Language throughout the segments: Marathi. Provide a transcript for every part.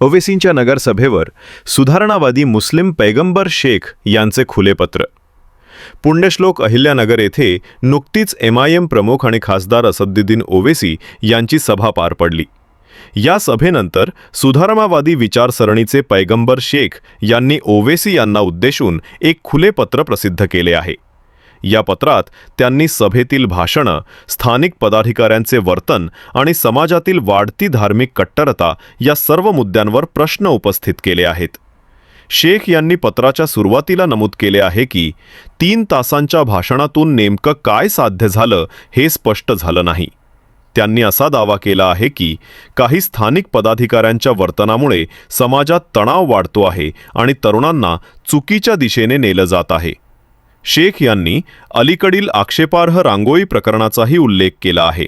ओवेसींच्या नगरसभेवर सुधारणावादी मुस्लिम पैगंबर शेख यांचे खुले पत्र पुण्यश्लोक अहिल्यानगर येथे नुकतीच एम आय एम प्रमुख आणि खासदार असदुद्दीन ओवेसी यांची सभा पार पडली. या सभेनंतर सुधारणावादी विचारसरणीचे पैगंबर शेख यांनी ओवेसी यांना उद्देशून एक खुले पत्र प्रसिद्ध केले आहे. या पत्रात त्यांनी सभेतील भाषणं स्थानिक पदाधिकाऱ्यांचे वर्तन आणि समाजातील वाढती धार्मिक कट्टरता या सर्व मुद्द्यांवर प्रश्न उपस्थित केले आहेत. शेख यांनी पत्राच्या सुरुवातीला नमूद केले आहे की तीन तासांच्या भाषणातून नेमकं काय साध्य झालं हे स्पष्ट झालं नाही. त्यांनी असा दावा केला आहे की काही स्थानिक पदाधिकाऱ्यांच्या वर्तनामुळे समाजात तणाव वाढतो आहे आणि तरुणांना चुकीच्या दिशेने नेलं जात आहे. शेख यांनी अलीकडील आक्षेपार्ह रांगोळी प्रकरणाचाही उल्लेख केला आहे.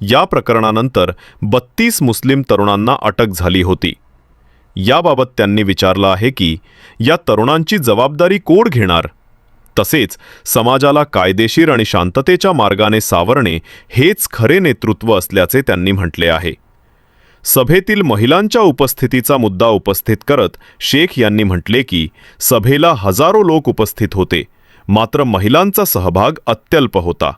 या प्रकरणानंतर बत्तीस मुस्लिम तरुणांना अटक झाली होती. याबाबत त्यांनी विचारलं आहे की या तरुणांची जबाबदारी कोण घेणार? तसेच समाजाला कायदेशीर आणि शांततेच्या मार्गाने सावरणे हेच खरे नेतृत्व असल्याचे त्यांनी म्हटले आहे. सभेतील महिलांच्या उपस्थितीचा मुद्दा उपस्थित करत शेख यांनी म्हटले की सभेला हजारो लोक उपस्थित होते. मात्र महिलांचा सहभाग अत्यल्प होता.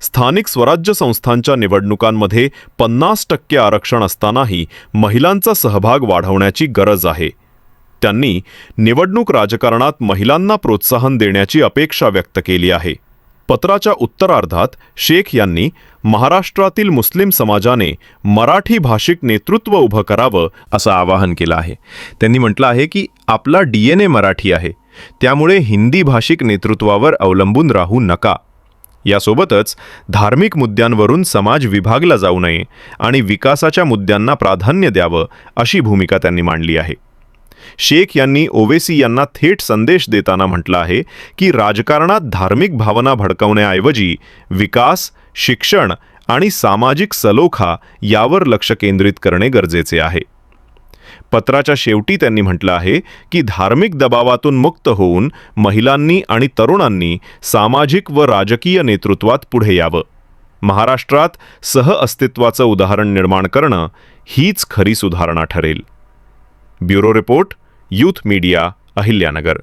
स्थानिक स्वराज्य संस्थांच्या निवडणुकांमध्ये पन्नास टक्के आरक्षण असतानाही महिलांचा सहभाग वाढवण्याची गरज आहे. त्यांनी निवडणूक राजकारणात महिलांना प्रोत्साहन देण्याची अपेक्षा व्यक्त केली आहे. पत्राच्या उत्तरार्धात शेख यांनी महाराष्ट्रातील मुस्लिम समाजाने मराठी भाषिक नेतृत्व उभं करावं असं आवाहन केलं आहे. त्यांनी म्हटलं आहे की आपला डी एन ए मराठी आहे. त्यामुळे हिंदी भाषिक नेतृत्वावर अवलंबून राहू नका. यासोबतच धार्मिक मुद्द्यांवरून समाज विभागला जाऊ नये आणि विकासाच्या मुद्द्यांना प्राधान्य द्यावं अशी भूमिका त्यांनी मांडली आहे. शेख यांनी ओवेसी यांना थेट संदेश देताना म्हटलं आहे की राजकारणात धार्मिक भावना भडकवण्याऐवजी विकास शिक्षण आणि सामाजिक सलोखा यावर लक्ष केंद्रित करणे गरजेचे आहे. पत्राच्या शेवटी त्यांनी म्हटलं आहे की धार्मिक दबावातून मुक्त होऊन महिलांनी आणि तरुणांनी सामाजिक व राजकीय नेतृत्वात पुढे यावं. महाराष्ट्रात सहअस्तित्वाचं उदाहरण निर्माण करणं हीच खरी सुधारणा ठरेल. Bureau report youth media Ahilyanagar.